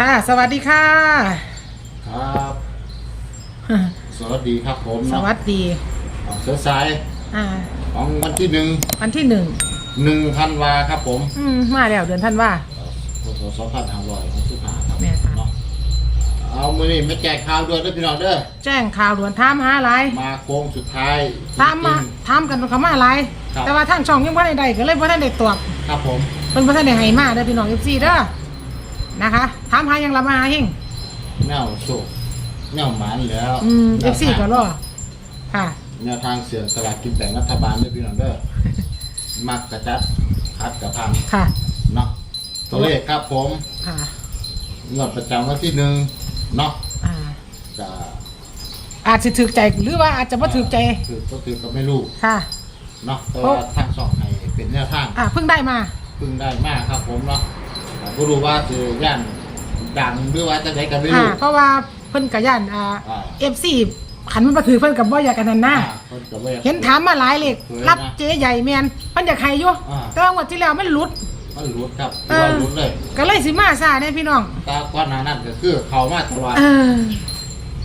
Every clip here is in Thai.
ค่ะ สวัสดีค่ะ ครับ สวัสดีครับผมสวัสดีเสือสายอ่า ของวันที่หนึ่งวันที่หนึ่งหนึ่งพันวาครับผมอืมมาแล้วเดือนท่านว่า พศสองพันห้าร้อยหกสิบห้าครับแม่ค่ะ เนาะเอามือนี่ไม่แจกข่าวด้วยนะพี่น้องเด้อแจ้งข่าวด่วนถามหาอะไรมาโค้งสุดท้ายถามมาถามกันเขามาอะไร ครับ แต่ว่าทางช่องยังว่าใดๆก็เลยว่าท่านได้ตอบครับผม เป็นว่าท่านได้ให้มาเด้อพี่น้องเอฟซีเด้อ นะคะถามหายังละมาหาเฮงแนวโศกแนวหมานแล้วอืมเอแนวฟซีทางก็รอค่ะ แนวทางเสียงสลากกินแบ่งรัฐบาลด้วยพี่น้องเด้อมักกระจัดคัดกระพังค่ะ เนาะตัวเลขครับผมค่ะงวดประจำวันที่หนึ่งเนาะอ่าจะอาจจะถือใจหรือว่าอาจจะไม่ถือใจคือก็คือก็ไม่รู้ค่ะ เนาะแต่ว่าทางสองให้เป็นแนวทางอ่าเพิ่งได้มาเพึ่งได้มากครับผมเนาะ แต่ก็รู้ว่าคือย่านดังหรือว่าจะได้กันไม่อ่ารู้เพราะว่าเพิ่นกับย่านอ่าอ่าเอฟซีขันมันมาถือเพิ่นกับว่าอยากกันนั่นนะอ่าเพิ่นก็บ่อยก เห็นถามมาหลายเลขสวยนะรับเจ๊ใหญ่แมนเพิ่นอยากให้อยู่อ่า แต่ว่างวดที่แล้วมันหลุด มันหลุดครับเอตัวอหลุดเลยก็เลยสิมาซาเนี่ยพี่น้องตาก้อนหนานั่นก็คือเขามาตลอดเออ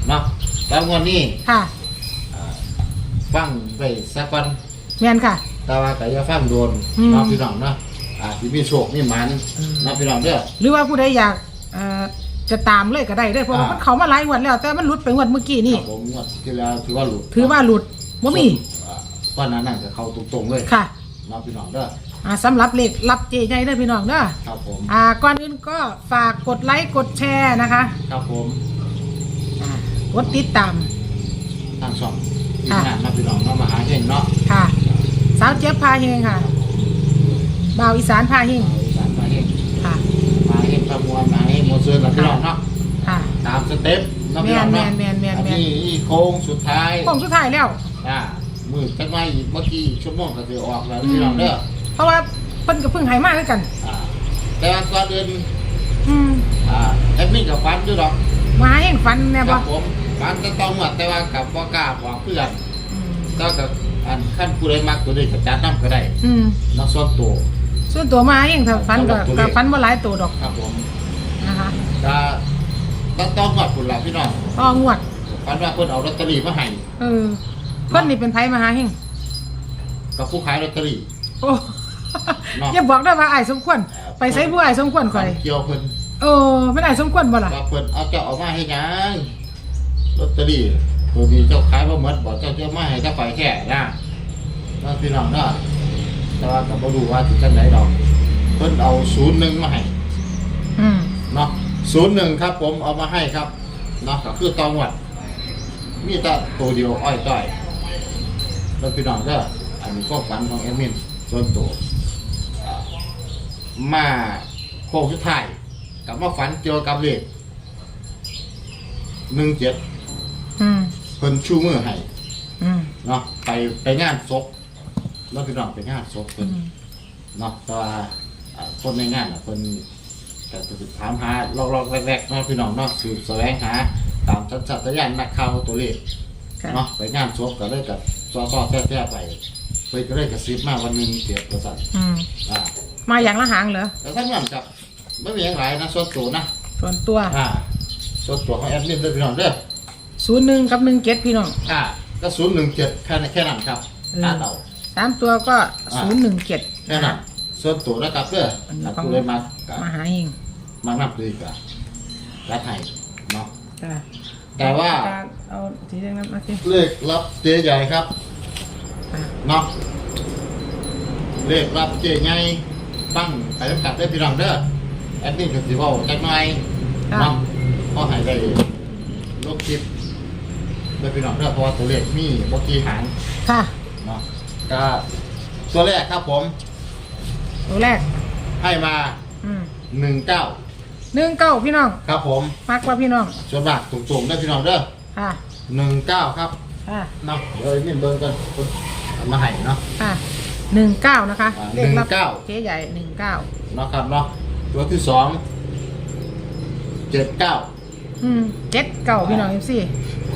เนาะแล้วงวันนี้ค่ะ อ่าฟังไปสักวันแมนค่ะ แต่ว่าก็อย่าฟังโดนอืม เนาะพี่น้องเนาะ อาจจะมีโชคมีหมันอืมเนาะพี่น้องเด้อ หรือว่าผู้ใดอยากเอ่อจะตามเลยก็ได้เด้อเพราะว่าอ่ามั มันเขามาหลายงวดแล้ว แต่มันหลุดไปงวดเมื่อกี้นี่ ครับผมงวดที่แล้วถือว่าหลุดถือว่าหลุดบ่มีอ่าก้อนหนานั่นก็เข้าตรงๆเลยค่ะเนาะพี่น้องเด้อ อ่าสำหรับเลขรับเจ๊ใหญ่เด้อพี่น้องเด้อครับผม อ่าก่อนอื่นก็ฝากกดไลค์กดแชร์นะคะครับผมอ่ากดติดตาม ทางช่องทีมค่ะงานมาพี่น้องเนาะมาหาเห็นเนาะ ค่ะ สาวเจี๊ยบพาเฮงค่ะ บ่าวอีสานพาเฮงเอาสารมาเห็นค่ะ มาเห็นประมวลมาเห็นโมเสอร์กับพี่น้องเนาะค่ะ ตามสเต็ปเนาะพี่น้องเนาะแม่นแม่นแม่นแม่น อันนี้อีโค้งสุดท้ายโค้งสุดท้ายแล้ว อ่ามือจักมาอีกเมื่อกี้ชั่วโมงก็จะออกแล้วพี่น้องเด้อเพราะว่าเพิ่นก็เพิ่งใหายมาด้วยกัน อ่าแต่ว่าก่อนเดินอืมอ่าแอดมินกับฟันด้วยหรอกมาให้ฟันแน่คบ่รับผมฟันจะต้องหมดแต่ว่ากับพ่อกล้าบอกเพื่อนอืมก็กับอันขั้นผู้ใดมักตัวใดก็จัดน้ำก็ได้อืม เนาะส่วนตัว ส่วนตัวมาเองถ้าฟันก็สำหรับตัวเลขก็ฟันบ่หลายตัวดอกครับผมนะคะก็ต้องต้องหมดคุณละพี่น้องต่องวดฟันว่าเพิ่นเอาลอตเตอรี่มาให้เออเพิ่นนี่เป็นไผมาหาเฮงกับผู้ขายลอตเตอรี่โอ้เนาะอย่าบอกได้ว่าอ้ายสมควรไปใส่ผู้อ้ายสมควรข่อยเกี่ยวเพิ่นเออไม่ได้สมควรบ่ล่ะว่าเพิ่นเอาเจ้าเออกมาให้หยังลอตเตอรี่ตัวนี้เจ้าขายบ่หมดบ่เจ้าเจ้ามาให้เจ้าไปแค่นะเนาะพี่น้องเนาะ แต่ว่าก็บ่รู้ว่าสิจังไดดอกเพิ่นเอา01มาให้อืมเนาะ01ครับ ผมเอามาให้ครับเนาะก็คือตองวัด มีแต่ตัวเดียวอ้อยต้อยแล้วพี่น้องเด้ออันนี้ก็ฝันของแอดมินส่วนตัวอ่ามาโค้งสุดท้ายกลับมาฝันเกี่ยวกับเลข17อืมเพิ่นชูมือให้ อืม เนาะไปไปงานศพ แล้วพี่น้องไปงานศพอืเพิ่นมเนาะแต่ว่าอ่าคนในงานน่ะเพิ่นก็จะถามหาลอกๆแรกๆเนาะพี่น้องเนาะสืบแสวงหา ตามสัญชาตญาณนักข่าวตัวเลขค่ะเนาะไปงานศพก็เลยกับซอๆแท้ๆไปเพิ่นก็เลยกระซิบมาวันหนึงเกียรติประสันอืมอ่ามาอย่างละหางเหรอแต่ทั้งนั้นครับไม่มีอย่างไรนะส่วนตัวนะส่วนตัวอ่าส่วนตัวของแอดมินเด้อพี่น้องเด้อ ศูนย์หนึ่งกับหนึ่งเจ็ดพี่น้อง อ่าก็017แค่นั้นแค่นั้นครับอืม ตาเต่า สามตัวก็ศูนย์หนึ่งเจ็ดแน่นอนส่วนตัวนะครับเด้ออันนี้ถ้าของ ผู้ใดมาก็มาหาเองมานับเลยก็รัดให้เนาะ จ้ะแต่ว่า เอาสีแดงนั้นมาสิเลขรับเจ๊ใหญ่ครับ อะเนาะเลขรับเจ๊ใหญ่ตั้งไปจำกัดได้พี่น้องเด้อแอดมินก็สิเว้าจักหน่อยค่ะเนาะพอให้ได้ลบคลิปได้พี่น้องเด้อเพราะว่าตัวเลขมีบ่กี่หางค่ะเนาะ ก็ตัวแรกครับผมตัวแรก ให้มาอืม19หนึ่งเก้าพี่น้อง ครับผมมักว่าพี่น้องส่วนมากสูงๆได้พี่น้องเด้อค่ะหนึ่งเก้าครับค่ะเนาะเดี๋ยวนี่เบิ่งกันเอามาให้เนาะค่ะหนึ่งเก้านะคะอ่าเลขรับหนึ่งเก้าเจ๊ใหญ่หนึ่งเก้าเนาะครับเนาะตัวที่สองเจ็ดเก้าอืมเจ็ดเก้าพี่น้องเอฟซี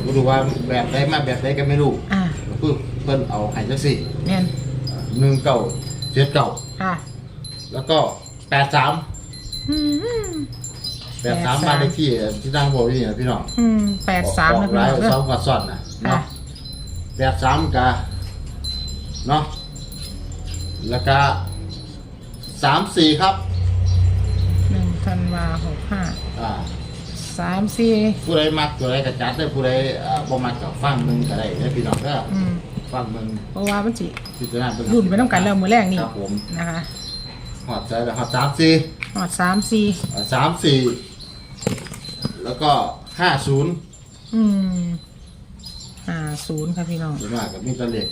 ไม่รู้ว่าแบบใดมาแบบใดก็ไม่รู้อ่าก็คือเพิ่นเอาให้จังสี่เนียนหนึ่งเก้าเจ็ดเก้าค่ะแล้วก็แปดสามอืม แปดสามบ้านเลขที่ที่ตั้งบอกนี่นะพี่น้องอืมแปดสามอนะอกพี่หลายน้องเด้สอองกว่าซ้อนนะค่ะ เนาะแปดสามกะเนาะแล้วก็สามสี่ครับหนึ่งธันวาหกห้าอ่า สามสี่ผู้ใดมักผู้ใดกระจัดได้อผู้ใดอ่าบ่มักกับฟังมึงก็ได้เด้อพี่น้องเด้ออืม ฟังมึงเพราะว่ามันสิพิจารณาเบิ่งรุ่นไปต้องกันแล้วมือแรกนี่ครับผมนะคะหอดใจแล้วหอดสามสี่หอดสามสี่อ่าสามสี่แล้วก็ห้าศูนย์อืมห้าศูนย์ครับพี่น้องส่วนมากกับมีแตะเล็ก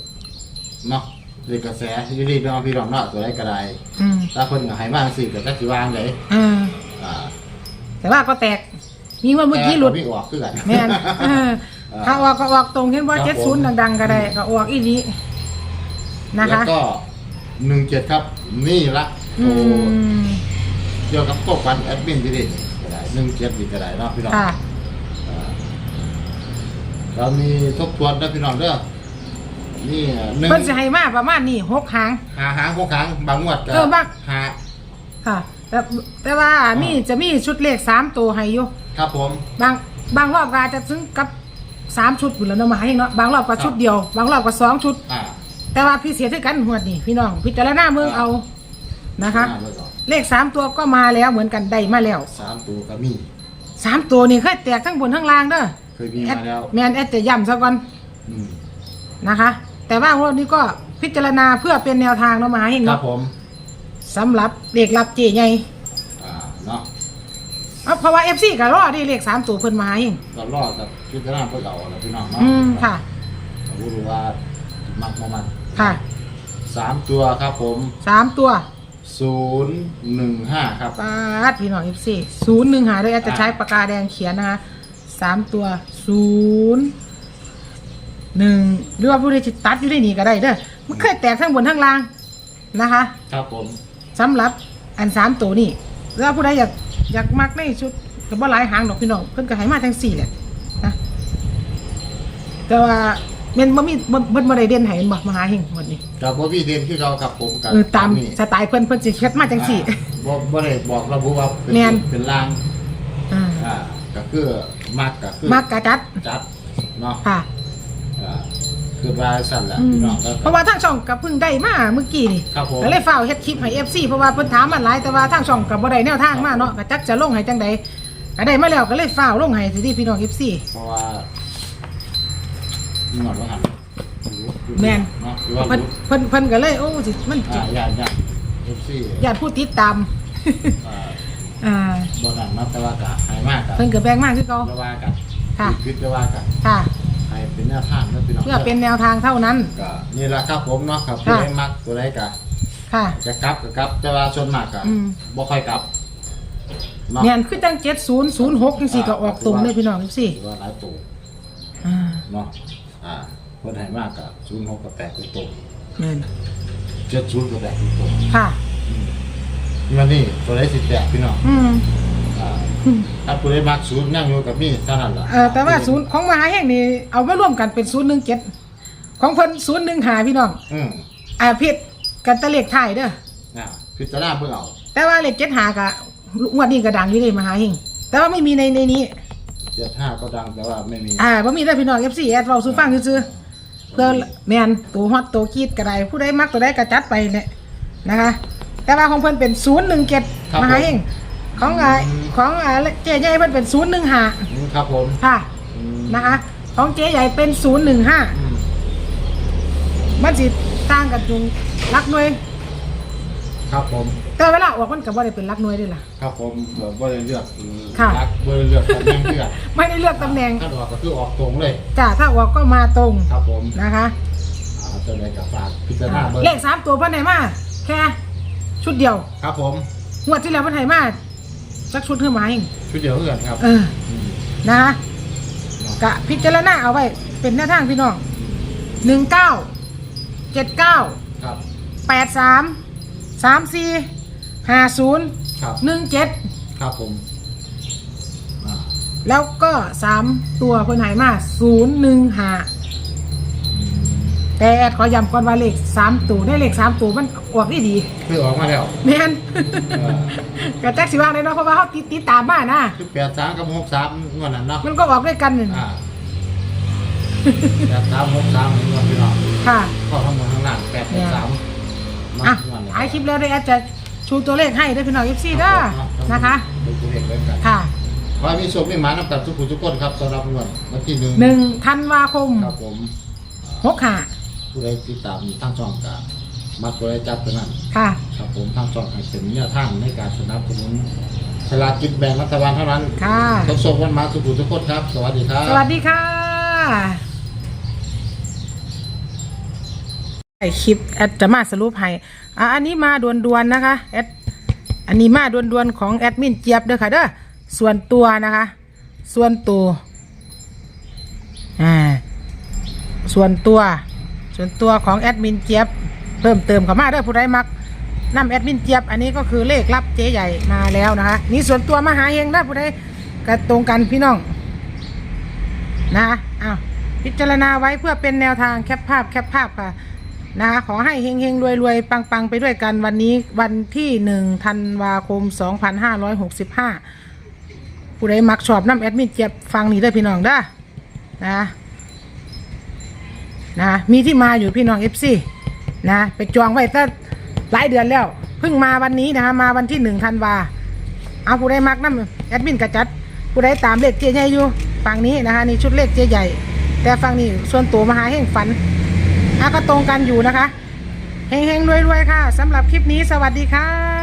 เนาะเล็กกระแสที่รีบน้องพี่น้องเนาะตัวใดก็ได้อืมถ้าเพิ่นก็ให้มาสิก็จักสิวางไดอ่าอ่าแต่ว่าก็แตกมีว่าเมื่อกี้หลุดแต่มีออกคือกันแม่นเออ ถ้าออกก็ออกตรงเห็นว่าครัเจ็บดผศูนมย์ดังๆก็ได้ก็ออกอีนี้นะแล้วคะ ก็หนึ่งเจ็ดครับ นี่ละอืโอ้มเกี่ยวกับพวกฟันแอดมินที่นี่ก็ได้หนึ่งเจ็ดนี่ก็ได้เนาะพี่น้องค่ะ อ่าเรามีทบทวนนะพี่น้องเด้อนี่หนึ่งเพิ่นจะให้มาประมาณนี้หกหาง หาหางหกหางบางงวดก็เออบ้างหา ค่ะแต่แต่ว่ามีจะมีชุดเลขสามตัวให้อยู่ครับผม บางบางรอบก็อาจจะซื้อกับ สามชุดอยู่แล้วเนาะมาให้เนาะบางรอบก็ชุดเดียว บางรอบก็สองชุด อ่าแต่ว่าพี่เสียที่กันหวดนี่พี่น้องพิจารณาเมืองเอานะคะหาไว้ก่อนเลขสามตัวก็มาแล้วเหมือนกันได้มาแล้วสามตัวก็มีสามตัวนี่เคยแตกทั้งบนทั้งล่างเด้อเคยมีแอดมาแล้วแมนแอดจะย้ำซะก่อนอืมนะคะ แต่ว่างวดนี้ก็พิจารณาเพื่อเป็นแนวทางเนาะมาให้ครัเนาะบผมสำหรับเลขรับเจใหญ่อ่าเนาะ เอาเพราะว่าเอฟซีก็รอดีเลขสามตัวเพิ่นมาให้ก็รอดกับพิจารณาเพื่อเก่าแล้วพี่น้องเนาะอืมค่ะเรารู้ว่ามักบ่มันค่ะสามตัวครับผมสามตัวศูนย์หนึ่งห้าครับ ปาดพี่น้องเอฟซีศูนย์หนึ่งหาด้วยแอดจะใช้ปากกาแดงเขียนนะคะสามตัวศูนย์หนึ่งหรือว่าผู้ใดจิตัดอยู่ได้นี่ก็ได้เด้อมันเคยแตกทั้งบนทั้งล่างนะคะ ครับผม สำหรับอันสามตัวนี่แล้วผู้ใดอยาก อยากมักในชุดก็บ่หลายหางดอกพี่น้องเพิ่นก็ให้มาทั้งสี่แหละนะแต่ว่าแมันบ่มีบ่เพิ่นบ่ได้เด่นให้บ่มหาเฮงหมดนี่กับว่าพี่เดนที่เรากับผมกับเออตามนี่สไตล์เพิ่นเพิ่นสิเฮ็ดมาจังสี่อ่าบ่บ่ได้บอกระบุว่าเป็นแม่น เป็นลางอ่าอ่าก็คือมักก็คือมักกะจัดจัดเนาะค่ะอ่า คือว่าสั่นแหละอืมพี่น้องก็เพราะว่าทางช่องก็เพิ่งได้มาเมื่อกี้นี่ครับผม ก็เลยฝ้าวเฮ็ดคลิปให้ FC เพราะว่าเพิ่นถามมาหลายแต่ว่าทางช่องก็บ่ได้แนวทางมาเนาะก็จักจะลงให้จังใดก็ได้มาแล้วก็เลยฝ้าวลงให้สิที่พี่น้อง FC เพราะว่าหนวดว่าหันแม่น เนาะหรือว่าเพิ่นเพิ่นเพิ่นก็เลยโอ้สิมันจิอ่าญาติญาติเอฟซีญาติผู้ติดตามอ่าอ่าบ่นั่นเนาะแต่ว่ากะให้มากกะเพิ่นก็แบ่งมากคือเก่า จะว่ากันค่ะ คิดจะว่ากันค่ะ ให้เป็นแนวทางนะพี่น้องเพื่อเป็นแนวทางเท่านั้น ก็นี่แหละครับผมเนาะครับค่ะผู้ใดมักตัวใดกะค่ะ จะกลับก็กลับแต่ว่าส่วนมากกะอืม บ่ค่อยกลับเนาะ เนี่ยคือจัง7006จังซี่ก็ออกตรงเลยพี่น้องจังซี่ถือว่าหลายตัวอ่าเนาะอ่าคนให้มากกะ06กับ8ตัวตรงแม่น70กับ8ตัวตรงค่ะนี่มันนี่ตัวใดสิแตกพี่น้องอืมอ่า ถ้าผู้ใดมักศูนย์นั่งอยู่กับมีเท่านั้นล่ะเออแต่ว่าศูนย์ของมหาแห่งนี้เอามาร่วมกันเป็น017ของเพิ่น015พี่น้องอืมอ่าผิดกันแตะเลขท้ายเด้ออ่าพิจารณาเบิ่งเอาแต่ว่าเลข7หากะงวดนี้ก็ดังอยู่เลยมหาแห่งแต่ว่าไม่มีในในนี้75ก็ดังแต่ว่าไม่มี อ่าบ่มีได้อพี่น้อง FC แอดเว้าสู่ฟังซื่อๆเพื่อแม่นตัวฮอตตัวกรีดก็ได้ผู้ใดมักตัวใดก็จัดไปเนี่ยนะคะ แต่ว่าของเพิ่นเป็น 017มหาเฮง ของอ่าของอ่าเจ๊ใหญ่เพิ่นเป็น015อืมครับผมค่ะอืมนะคะของเจ๊ใหญ่เป็น015อืมมันสิต่างกันจุงลักหน่วย ครับผมแต่เวลาออกมันก็บ่ได้เป็นลักหน่วยเด้วยล่ะ ครับผมเอ่อบ่ได้เลือกค่ะ รักบ่ได้เลือกตำแหน่งเลือกไม่ได้เลือกตำแหน่งถ้าออกก็คือออกตรงเลยจ้าถ้าออกก็มาตรงครับผมนะคะอ่าตัวใดกับฝากพิจารณาเบิ่งเลขสามตัวเพิ่นให้มาแค่ชุดเดียวครับผมงวดที่แล้วเพิ่นให้มา สักชุดคือหมาเองชุดเดียวเพื่อนครับเออมนะคะกะพิจารณาเอาไว้ เป็นหน้าทางพี่น้องหนึ่งเก้าเจ็ดเก้าครับแปดสามสามสี่ห้าศูนย์ครับหนึ่งเจ็ดครับผมอ่าแล้วก็สามตัวเพิ่นใหายมาศูนย์หนึ่งห้าอืม แต่แอดขอย้ำก่อนว่าเลขสามตัวได้เลขสามตัวมันออกได้ดีคือออกมาแล้วแม่นเออกระแจ็คสิว่างเลยเนาะเพราะว่าเขาติดติดตามมานะคือแปดสามกับหกสามงวดนั้นเนาะมันก็ออกด้วยกันนึ่งอ่าแปดสามหกสามงวดพี่น้องค่ะเข้าทั้งหมดทั้งหลังแปดหกสามมาอะงวดนี้ท้ายคลิปแล้วได้แอดจะชูตัวเลขให้ด้วยพี่น้องเอฟซีเด้อนะคะดูตัวเลขไว้กันค่ะขอให้มีโชคมีหมานับกับทุกผู้ทุกคนครับสำหรับงวดวันที่หนึ่งหนึ่งธันวาคมครับผมหกห้า ผู้ใดติดตามทางช่องกามาตัวใดจับตัวนั้นค่ะ ครับผมทางช่องให้เป็นแนวทางในการสนับสนุนสลากกินแบ่งรัฐบาลเท่านั้นค่ะต้องส่งวันมาทุกผู้ทุกคนครับ สวัสดีครับ สวัสดีค่ะไอคลิปแอดจะมาสรุปให้อะอันนี้มาด่วนๆนะคะแอดอันนี้มาด่วนๆของแอดมินเจี๊ยบเด้อค่ะเด้อส่วนตัวนะคะ ส่วนตัวอ่าส่วนตัว ส่วนตัวของแอดมินเจี๊ยบเพิ่มเติมเข้ามาเด้ผู้ใดมักนำแอดมินเจี๊ยบอันนี้ก็คือเลขรับเจ๊ใหญ่มาแล้วนะคะนี่ส่วนตัวมาหาเฮงได้ผู้ใดก็ตรงกันพี่น้องนะอ้าวพิจารณาไว้เพื่อเป็นแนวทางแคปภาพแคปภาพค่ะนะคะขอให้เฮงเฮงรวยรวยปังปังไปด้วยกันวันนี้วันที่หนึ่งธันวาคมสองพันห้าร้อยหกสิบห้าผู้ใดมักชอบน้ำแอดมินเจ็บฟังนี่ได้พี่น้องเด้นะ นะมีที่มาอยู่พี่น้องเอฟซีนะไปจองไว้ตั้งหลายเดือนแล้ว เพิ่งมาวันนี้นะมาวันที่หนึ่งธันวาเอาผู้ใดมักน้ำแอดมินกระจัดผู้ใดตามเลขเจ๊ใหญ่อยู่ฝั่งนี้นะคะนี่ชุดเลขเจ๊ใหญ่ แต่ฝั่งนี้ส่วนตัวมหาเฮงฝันอะก็ตรงกันอยู่นะคะเฮงเฮงรวยรวยๆค่ะสำหรับคลิปนี้สวัสดีค่ะ